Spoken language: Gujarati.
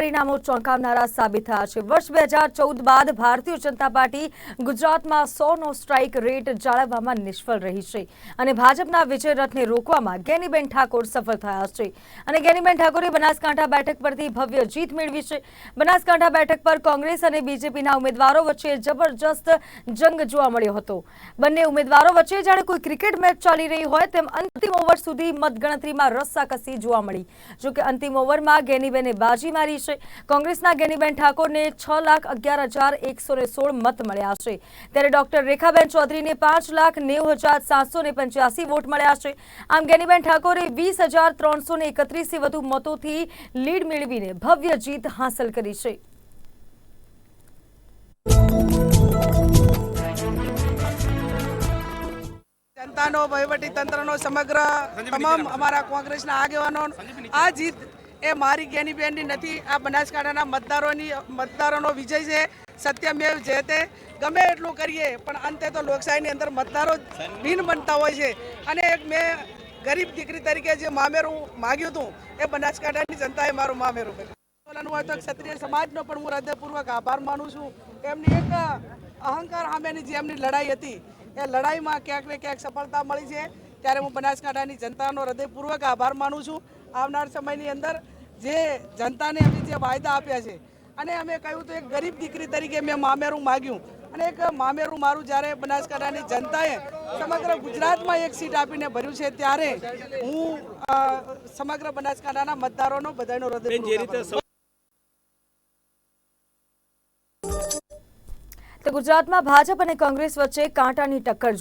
પરિણામો ચોંકાવનારા સાબિત થયા છે. વર્ષ બે બાદ ભારતીય જનતા પાર્ટી ગુજરાતમાં સોનો સ્ટ્રાઇક રેટ જાળવવામાં નિષ્ફળ રહી છે અને ભાજપના વિજય રથને રોકવામાં ગેનીબેન ઠાકોર સફળ થયા છે. અને ગેનીબેન ઠાકોરે બનાસકાંઠા બેઠક પરથી ભવ્ય જીત મેળવી છે. બનાસકાંઠા બેઠક પર કોંગ્રેસ અને બીજેપીના ઉમેદવારો વચ્ચે જબરજસ્ત જંગ જોવા મળ્યો હતો. બંને ઉમેદવારો વચ્ચે જાણે કોઈ ક્રિકેટ મેચ ચાલી રહી હોય તેમ અંતિમ ઓવર સુધી મતગણતરીમાં રસ્સાકસી જોવા મળી. જોકે અંતિમ ઓવરમાં ગેનીબેને બાજી મારી છે. કોંગ્રેસના ગેનીબેન ઠાકોરને છ લાખ અગિયાર હજાર એકસો ને સોળ મત મળ્યા છે. ત્યારે ડોક્ટર રેખાબેન ચૌધરીને પાંચ લાખ નેવું હજાર સાતસો ને પંચ્યાસી વોટ મળ્યા છે. આમ ગેનીબેન ઠાકોરે વીસ હજાર ત્રણસો ને એકત્રીસથી વધુ મતોથી લીડ મેળવીને ભવ્ય જીત હાંસલ કરી છે. જનતાનો વહીવટી તંત્રનો સમગ્ર તમામ અમારા કોંગ્રેસના આગેવાનો આ જીત એ મારી જ્ઞાનીબેનની નથી. આ બનાસકાંઠાના મતદારોની, મતદારોનો વિજય છે. સત્યમેવ જયતે ગમે એટલું કરીએ, પણ અંતે તો લોકશાહીની અંદર મતદારો જ ભીન બનતા હોય છે. અને એક મેં ગરીબ દીકરી તરીકે જે મામેરું માગ્યું હતું, એ બનાસકાંઠાની જનતાએ મારું મામેરું કર્યું. હોય તો ક્ષત્રિય સમાજનો પણ હું હૃદયપૂર્વક આભાર માનું છું. એમની એક અહંકાર સામેની જે એમની લડાઈ હતી, એ લડાઈમાં ક્યાંક ને ક્યાંક સફળતા મળી છે. ત્યારે હું બનાસકાંઠાની જનતાનો હૃદયપૂર્વક આભાર માનું છું. આવનાર સમયની અંદર જે જનતાને અમે જે વાયદા આપ્યા છે અને અમે કહ્યું તો એક ગરીબ દીકરી તરીકે મેં મામેરું માગ્યું અને એક મામેરું મારું જ્યારે બનાસકાંઠાની જનતાએ સમગ્ર ગુજરાતમાં એક સીટ આપીને ભર્યું છે ત્યારે હું સમગ્ર બનાસકાંઠાના મતદારોનો બધાનો હૃદય. તો ગુજરાતમાં ભાજપ અને કોંગ્રેસ વચ્ચે કાંટાની ટક્કર